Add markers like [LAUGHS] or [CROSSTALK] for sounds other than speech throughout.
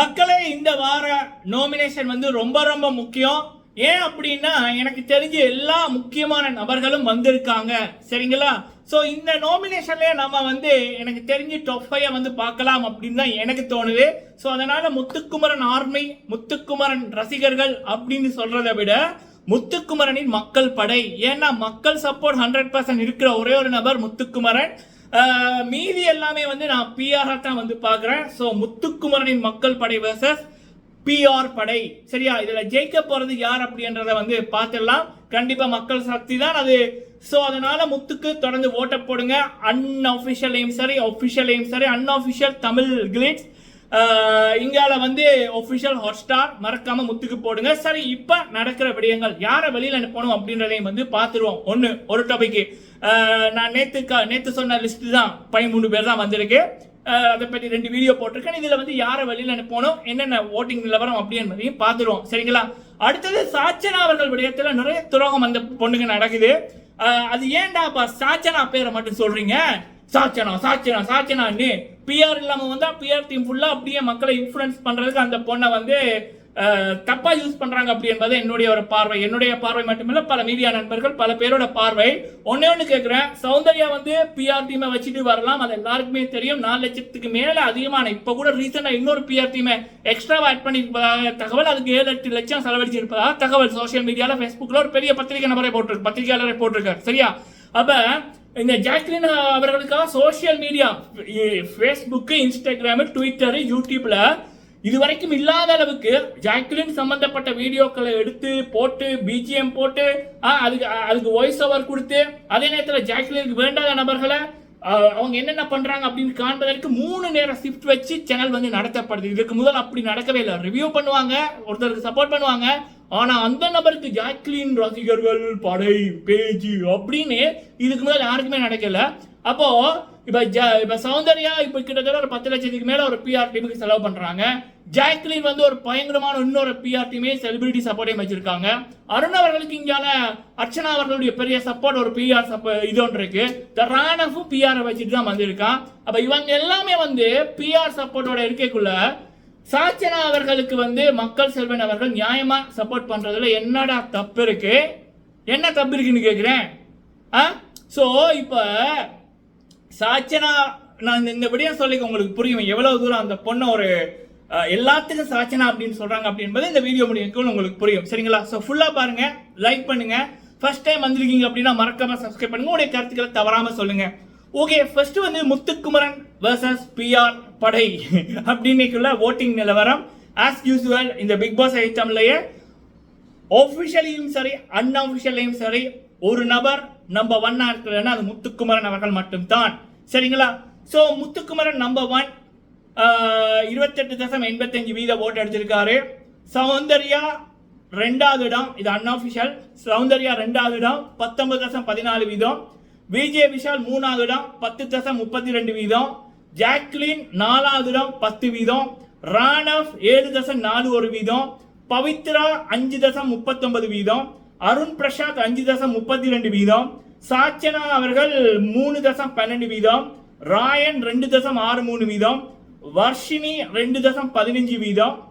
மக்களே இந்த வார நோமினேஷன் வந்து ரொம்ப ரொம்ப முக்கியம். ஏன் அப்படின்னா எனக்கு தெரிஞ்ச எல்லா முக்கியமான நபர்களும் வந்திருக்காங்க. சரிங்களா? ஸோ இந்த நோமினேஷன்லேயே நம்ம வந்து எனக்கு தெரிஞ்சு டாப் ஃபைவ் வந்து பார்க்கலாம் அப்படின்னு தான் எனக்கு தோணுது. ஸோ அதனால முத்துக்குமரன் ஆர்மி முத்துக்குமரன் ரசிகர்கள் அப்படின்னு சொல்றதை விட முத்துக்குமரனின் மக்கள் படை. ஏன்னா மக்கள் சப்போர்ட் ஹண்ட்ரட் பர்சன்ட் இருக்கிற ஒரே ஒரு நபர் முத்துக்குமரன். மீதி எல்லாமே வந்து நான் பிஆர் தான் வந்து பார்க்குறேன். ஸோ முத்துக்குமரனின் மக்கள் படை வர்சஸ் பிஆர் படை. சரியா? இதில் ஜெயிக்க போகிறது யார் அப்படின்றத வந்து பார்த்துடலாம். கண்டிப்பாக மக்கள் சக்தி தான் அது. ஸோ அதனால முத்துக்கு தொடர்ந்து ஓட்ட போடுங்க. அன்அஃபிஷியலையும் சரி ஒஃபிஷியலையும் சரி அன்அஃபிஷியல் தமிழ் கிளிட்ஸ் இங்கால வந்து ஒஃபிஷியல் ஹாட்ஸ்டார் மறக்காம முத்துக்கு போடுங்க. சரி இப்ப நடக்கிற விடயங்கள். யாரை வெளியில் அனுப்பணும் அப்படின்றதையும் வந்து பார்த்துருவோம். ஒன்று ஒரு டாபிக் நான் நேத்து கா- நேத்து சொன்ன லிஸ்ட் தான் பதிமூணு பேர் தான் வந்திருக்கு. அதை பற்றி ரெண்டு வீடியோ போட்டிருக்கேன். இதில் வந்து யாரை வெளியில அனுப்பணும் என்னென்ன ஓட்டிங் நிலவரம் அப்படி என்பதையும் பார்த்துருவோம். சரிங்களா? அடுத்தது சாச்சனா அவர்கள் விடயத்தில் நிறைய துரோகம் அந்த பொண்ணுக்கு நடக்குது. அது அது ஏன்டாப்பா சாச்சனா பேரை மட்டும் சொல்றீங்க? சாச்சனா சாச்சனா சாச்சனான்னு. பிஆர் இல்லாமல் வந்தால் பிஆர் டீம் ஃபுல்லாக அப்படியே மக்களை இன்ஃப்ளூயன்ஸ் பண்ணுறதுக்கு அந்த பொண்ணை வந்து தப்பாக தப்பா யூஸ் பண்றாங்க அப்படி என்பது என்னுடைய ஒரு பார்வை. என்னுடைய பார்வை மட்டுமில்ல பல மீடியா நண்பர்கள் பல பேரோட பார்வை. ஒன்னே ஒன்று கேட்கிறேன் சௌந்தர்யா வந்து பிஆர் டீமை வச்சுட்டு வரலாம். அது எல்லாருக்குமே தெரியும். நாலு லட்சத்துக்கு மேல அதிகமான இப்ப கூட ரீசெண்டா இன்னொரு பிஆர் டீமை எக்ஸ்ட்ரா ஆட் பண்ணியிருப்பதாக தகவல். அதுக்கு ஏழு எட்டு லட்சம் செலவழிச்சிருப்பதாக தகவல் சோஷியல் மீடியால ஃபேஸ்புக்கில் ஒரு பெரிய பத்திரிகை நபரை போட்டிருக்கு பத்திரிகையாளரை போட்டிருக்காரு. சரியா? அப்ப இந்த ஜாக்லின் அவர்களுக்காக social media Facebook Instagram Twitter யூடியூப்ல இதுவரைக்கும் இல்லாத அளவுக்கு ஜாக்லின் சம்பந்தப்பட்ட வீடியோக்களை எடுத்து போட்டு பிஜிஎம் போட்டு அதுக்கு அதுக்கு வாய்ஸ் ஓவர் கொடுத்து அதே நேரத்தில் ஜாக்லினுக்கு வேண்டாத நபர்களை அவங்க என்னென்ன பண்ணுறாங்க அப்படின்னு காண்பதற்கு மூணு நேரம் ஷிஃப்ட் வச்சு சேனல் வந்து நடத்தப்படுது. இதுக்கு முதல் அப்படி நடக்கவே இல்லை. ரிவ்யூ பண்ணுவாங்க ஒருத்தருக்கு சப்போர்ட் பண்ணுவாங்க. ஆனால் அந்த நபருக்கு ஜாக்லின் ரசிகர்கள் படை பேஜ் அப்படின்னு இதுக்கு முதல் யாருக்குமே நடக்கல. அப்போது இப்போ ஜ- இப்போ சௌந்தர்யா இப்போ கிட்டத்தட்ட ஒரு பத்து லட்சத்துக்கு மேலே ஒரு பிஆர் டீமுக்கு செலவு பண்ணுறாங்க ஜாக்லின் வந்து ஒரு பயங்கரமான இன்னொரு பிஆர் டீமே செலிபிரிட்டி சப்போர்ட்டையும் வச்சிருக்காங்க. அருண் அவர்களுக்கு இங்கான அர்ச்சனா அவர்களுடைய பெரிய சப்போர்ட் ஒரு பிஆர் சப்போ இது ஒன்று இருக்கு. த ரானஃபும் பிஆர் வச்சுட்டு தான் வந்திருக்கான். அப்போ இவங்க எல்லாமே வந்து பிஆர் சப்போர்ட்டோட இருக்கைக்குள்ள சாச்சனா அவர்களுக்கு வந்து மக்கள் செல்வன் அவர்கள் நியாயமா சப்போர்ட் பண்றதுல என்னடா தப்பு இருக்கு? என்ன தப்பு இருக்குன்னு கேட்குறேன் ஆ? ஸோ இப்போ சாச்சனா நான் இந்த- இந்த விடயம் சொல்லி உங்களுக்கு புரியும். எவ்வளவு தூரம் அந்த பொண்ணை ஒரு எல்லாத்துக்கும் சாச்சனா அப்படின்னு சொல்றாங்க அப்படின்றது இந்த வீடியோ முடியும் உங்களுக்கு புரியும். சரிங்களா? ஸோ ஃபுல்லா பாருங்க. லைக் பண்ணுங்க. ஃபர்ஸ்ட் டைம் வந்திருக்கீங்க அப்படின்னா மறக்காம சப்ஸ்கிரைப் பண்ணுங்க. உடைய கருத்துக்களை தவறாம சொல்லுங்க. ஓகே ஃபர்ஸ்ட் வந்து முத்துக்குமரன் வர்சஸ் பிஆர் படை [LAUGHS] அப்படின்னைக்குள்ள ஓட்டிங் நிலவரம். ஆஸ் யூஸ்வல் இந்த பிக் பாஸ் ஐட்டம்லயே ஆஃபிஷியலையும் சரி அன்அஃபிஷியலையும் சரி ஒரு நபர் நம்பர் ஒன்னா இருக்கிறன்னா அது முத்துக்குமரன் அவர்கள் மட்டும்தான். சரிங்களா? ஸோ முத்துக்குமரன் நம்பர் ஒன் இருபத்தெட்டு தசம் எண்பத்தஞ்சு வீத ஓட்டு அடிச்சிருக்காரு. சௌந்தர்யா ரெண்டாவது இடம் இது அன்அஃபிஷியல் சௌந்தர்யா ரெண்டாவது இடம் பத்தொன்பது தசம் பதினாலு வீதம். விஜய் விஷால் மூணாவது இடம் பத்து தசம் முப்பத்தி ரெண்டு வீதம். ஜாக்லின் நாலாவது இடம் பத்து வீதம். ராணவ் ஏழு தசம் நாலு ஒரு வீதம். பவித்ரா அஞ்சு தசம் முப்பத்தொன்பது வீதம். அருண் பிரசாத் அஞ்சு தசம் முப்பத்தி ரெண்டு வீதம் சாச்சனா அவர்கள் மூணு தசம் பன்னெண்டு வீதம் ராயன் ரெண்டு தசம் ஆறு மூணு வீதம் வர்ஷினி ரெண்டு தசம் பதினஞ்சு வீதம்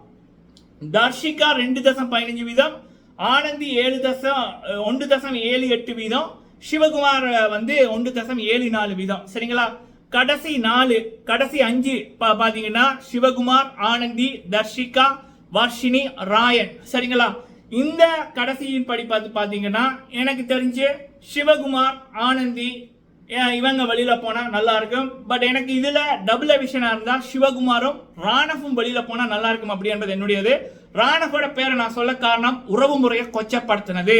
தர்ஷிகா ரெண்டு தசம் பதினஞ்சு வீதம் ஆனந்தி ஏழு தசம் ஒன்று தசம் ஏழு எட்டு வீதம் சிவகுமார் வந்து ஒன்று தசம் ஏழு நாலு வீதம். சரிங்களா? கடைசி நாலு கடைசி அஞ்சு பா- சிவகுமார் ஆனந்தி தர்ஷிகா வர்ஷினி ராயன். சரிங்களா? இந்த கடைசியின் படி பார்த்து பார்த்தீங்கன்னா எனக்கு தெரிஞ்சு சிவகுமார் ஆனந்தி ஏன் இவங்க வழியில் போனால் நல்லா இருக்கும். பட் எனக்கு இதில் டபுள் எவிஷனாக இருந்தால் சிவகுமாரும் ராணஃபும் வழியில் போனால் நல்லா இருக்கும் அப்படின்றது என்னுடையது. ராணஃபோட பேரை நான் சொல்ல காரணம் உறவு முறையை கொச்சப்படுத்தினது.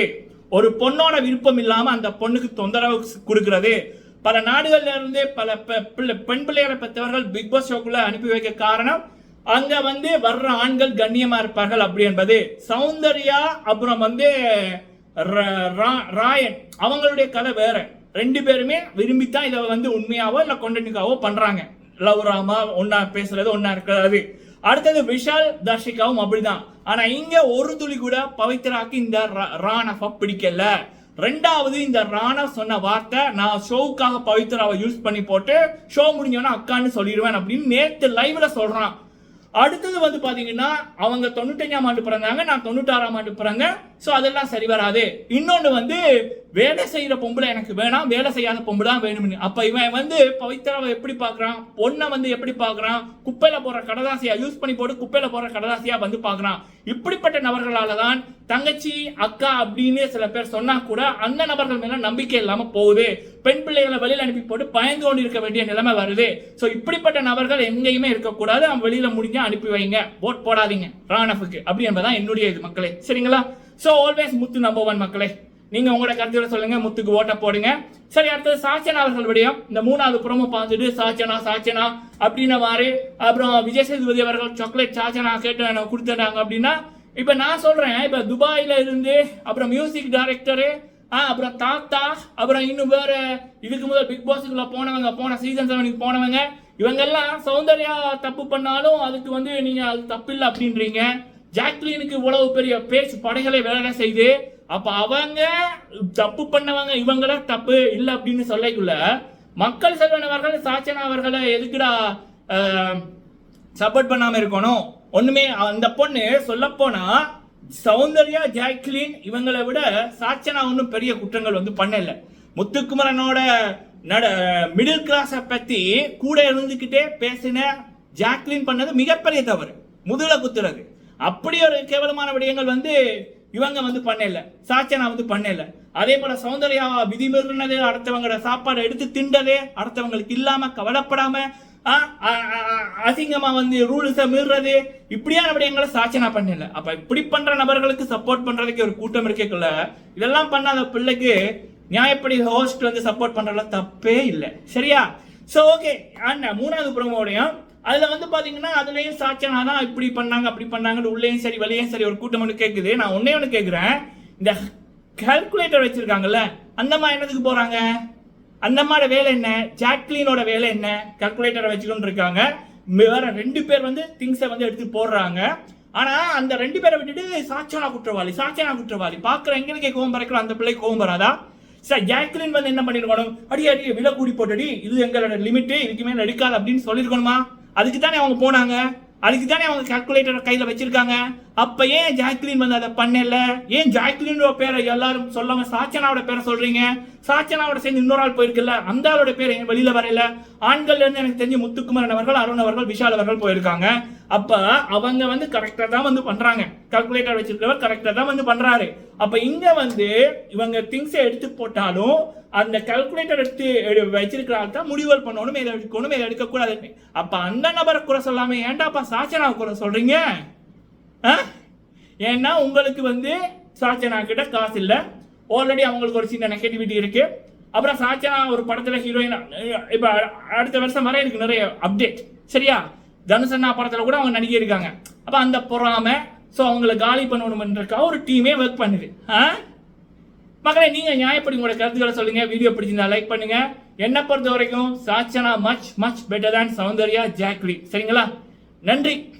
ஒரு பொண்ணோட விருப்பம் இல்லாமல் அந்த பொண்ணுக்கு தொந்தரவு கொடுக்கறது. பல நாடுகள்ல இருந்து பல பெண் பிள்ளைகளை பெற்றவர்கள் பிக் பாஸ் ஷோக்குள்ள அனுப்பி வைக்க காரணம் அங்க வந்து வர்ற ஆண்கள் கண்ணியமா இருப்பார்கள் அப்படி என்பது சௌந்தர்யா அப்புறம் வந்து ர- ரா- ராயன். அவங்களுடைய கதை வேற. ரெண்டு பேருமே விரும்பித்தான் இதை வந்து உண்மையாவோ இல்ல கொண்டனிக்காவோ பண்றாங்க. லவ் ராமா ஒன்னா பேசுறது ஒன்னா இருக்கிறது. அடுத்தது விஷால் தர்ஷிகாவும் அப்படிதான். ஆனா இங்க ஒரு துளி கூட பவித்ராக்கு இந்த ராணவ பிடிக்கல. ரெண்டாவது இந்த ராணா சொன்ன வார்த்தை நான் ஷோவுக்காக பவித்ராவை யூஸ் பண்ணி போட்டு ஷோ முடிஞ்சோன்னா அக்கான்னு சொல்லிடுவேன் அப்படின்னு நேற்று லைவ்ல சொல்றான். அடுத்தது வந்து பார்த்தீங்கன்னா அவங்க தொண்ணூத்தஞ்சாம் ஆண்டு பிறந்தாங்க நான் தொண்ணூத்தாறாம் ஆண்டு பிறந்தேன். ஸோ அதெல்லாம் சரி வராது. இன்னொன்று வந்து வேலை செய்கிற பொம்பளை எனக்கு வேணாம் வேலை செய்யாத பொம்பளை தான் வேணும்னு. அப்போ இவன் வந்து பவித்ராவை எப்படி பார்க்குறான்? பொண்ணை வந்து எப்படி பார்க்குறான்? குப்பையில் போடுற கடதாசியாக யூஸ் பண்ணி போட்டு குப்பையில் போடுற கடதாசியாக வந்து பார்க்குறான். இப்படிப்பட்ட நபர்களால் தான் தங்கச்சி அக்கா அப்படின்னு சில பேர் சொன்னால் கூட அந்த நபர்கள் மேலே நம்பிக்கை இல்லாமல் போகுது. பெண் பிள்ளைகளை வெளியில் அனுப்பி போட்டு பயந்து கொண்டு இருக்க வேண்டிய நிலைமை வருது. ஸோ இப்படிப்பட்ட நபர்கள் எங்கேயுமே இருக்கக்கூடாது. அவன் வெளியில் முடிஞ்சால் அனுப்பி வைங்க. ஓட் போடாதீங்க. ராணஃபுக்கு அப்படி என்பதான் என்னுடைய இது மக்களே. சரிங்களா? So always Muthu number one மக்களே. நீங்க உங்களோட கருத்துக்களை சொல்லுங்க முத்துக்கு ஓட்ட போடுங்க. சரி அடுத்தது சாச்சனா அவர்கள் விடயம் இந்த மூணாவது புறமும் பார்த்துட்டு சாச்சனா சாச்சனா அப்படின்ன மாதிரி அப்புறம் விஜய் சேதுபதி அவர்கள் சாக்லேட் சாச்சனா கேட்டு எனக்கு கொடுத்துட்டாங்க அப்படின்னா இப்போ நான் சொல்றேன் இப்போ துபாயில இருந்து அப்புறம் மியூசிக் டைரக்டரு ஆ அப்புறம் தாத்தா அப்புறம் இன்னும் வேற இதுக்கு முதல் பிக் பாஸுக்குள்ள போனவங்க போன சீசன் செவனுக்கு போனவங்க இவங்கெல்லாம் சௌந்தர்யா தப்பு பண்ணாலும் அதுக்கு வந்து நீங்க அது தப்பு இல்லை அப்படின்றீங்க. ஜாக்லினுக்கு இவ்வளவு பெரிய பேச்சு படைகளை வேலை செய்து அப்ப அவங்க தப்பு பண்ணவங்க இவங்கள தப்பு இல்லை அப்படின்னு சொல்லக்குள்ள மக்கள் செல்வன் அவர்கள் சாச்சனா அவர்களை எதுக்குடா சப்போர்ட் பண்ணாம இருக்கணும்? ஒண்ணுமே அந்த பொண்ணு சொல்ல போனா சௌந்தர்யா ஜாக்லின் இவங்களை விட சாச்சனா ஒன்றும் பெரிய குற்றங்கள் வந்து பண்ணல. முத்துக்குமரனோட நட மிடில் கிளாஸை பத்தி கூட இருந்துக்கிட்டே பேசின ஜாக்லின் பண்ணது மிகப்பெரிய தவறு. முதுகுல குத்துறது. அப்படி ஒரு கேவலமான விடயங்கள் வந்து இவங்க வந்து பண்ணல. சாச்சனா வந்து பண்ணல. அதே போல சௌந்தர்யா விதிமீறினது அடுத்தவங்களோட சாப்பாடு எடுத்து திண்டதே அடுத்தவங்களுக்கு இல்லாம கவலைப்படாம ஆ, ஆ, அசிங்கமா வந்து ரூல்ஸை மீறுறது இப்படியான விடயங்களை சாச்சனா பண்ணல. அப்ப இப்படி பண்ற நபர்களுக்கு சப்போர்ட் பண்றதுக்கு ஒரு கூட்டம் இருக்கக்குள்ள இதெல்லாம் பண்ணாத பிள்ளைக்கு நியாயப்படி ஹோஸ்ட் வந்து சப்போர்ட் பண்றதுல தப்பே இல்லை. சரியா? சோ ஓகே அண்ணா மூணாவது ப்ரோமோடையும் அதில் வந்து பார்த்தீங்கன்னா அதுலேயும் சாச்சனா தான் இப்படி பண்ணாங்க அப்படி பண்ணாங்கன்னு உள்ளேயும் சரி வெளியும் சரி ஒரு கூட்டம் ஒன்று கேட்குது நான் ஒன்றே ஒன்று கேட்குறேன் இந்த கால்குலேட்டர் வச்சுருக்காங்கல்ல அந்தம்மா என்னதுக்கு போகிறாங்க அந்தம்மாவோட வேலை என்ன? ஜாக்லினோட வேலை என்ன? கால்குலேட்டரை வச்சுக்கிட்டு இருக்காங்க. வேற ரெண்டு பேர் வந்து திங்ஸை வந்து எடுத்து போடுறாங்க ஆனா அந்த ரெண்டு பேரை விட்டுட்டு சாச்சனா குற்றவாளி சாச்சனா குற்றவாளி. பாக்குற எங்களுக்கே கோவம் பறக்கிறோம் அந்த பிள்ளை கோவம் வராதா? சார் ஜாக்லின் வந்து என்ன பண்ணிருக்கணும்? அடி அடி விலை கூடி போட்டடி இது எங்களோட லிமிட்டு இதுக்கு நடிக்காது எடுக்காது அப்படின்னு சொல்லிருக்கணுமா? அதுக்கு தானே அவங்க போனாங்க? அதுக்கு தானே அவங்க கால்குலேட்டர் கையில் வச்சுருக்காங்க? அப்ப ஏன் ஜாக்லின் வந்து அதை பண்ணல? ஏன் ஜாக்லினோட பேரை எல்லாரும் சொல்லாம சாச்சனாவோட பேரை சொல்றீங்க? சாச்சனாவோட சேர்ந்து இன்னொரு ஆள் போயிருக்குல்ல அந்த ஆளோட பேர் வெளியில வரல. ஆண்கள் இருந்து எனக்கு தெரிஞ்சு முத்துக்குமரன் அவர்கள் அருண் அவர்கள் விஷால் அவர்கள் போயிருக்காங்க. அப்ப அவங்க வந்து கரெக்டா தான் வந்து பண்றாங்க. கால்குலேட்டர் வச்சிருக்கிறவர் கரெக்டா தான் வந்து பண்றாரு. அப்ப இங்க வந்து இவங்க திங்ஸை எடுத்து போட்டாலும் அந்த கால்குலேட்டர் எடுத்து எடு- வச்சிருக்கிற ஆள் தான் முடிவுகள் பண்ணணும் இதை எடுக்கணும் இதை எடுக்கக்கூடாது அப்ப அந்த நபரை குறை சொல்லாம ஏன்டாப்பா சாச்சனாவை குறை சொல்றீங்க? ஏன்னா உங்களுக்கு வந்து சாச்சனா கிட்ட காசு இல்லை. ஆல்ரெடி அவங்களுக்கு ஒரு சின்ன நெகட்டிவிட்டி இருக்கு. அப்புறம் சாச்சனா ஒரு படத்துல ஹீரோயின் இப்ப அடுத்த வருஷம் வர இருக்கு நிறைய அப்டேட் சரியா? தனுஷன்னா படத்துல கூட அவங்க நடிகை இருக்காங்க. அப்ப அந்த பொறாம ஸோ அவங்கள காலி பண்ணணும்ன்றக்கா ஒரு டீமே ஒர்க் பண்ணுது. ஆ? மக்களே நீங்க நியாயப்படி உங்களோட கருத்துக்களை சொல்லுங்க. வீடியோ பிடிச்சிருந்தா லைக் பண்ணுங்க. என்ன பொறுத்த வரைக்கும் Sachana much much better than Soundarya Jacquline. சரிங்களா? நன்றி.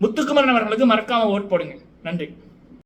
முத்துக்குமரன் அவர்களுக்கு மறக்காம ஓட் போடுங்க. நன்றி.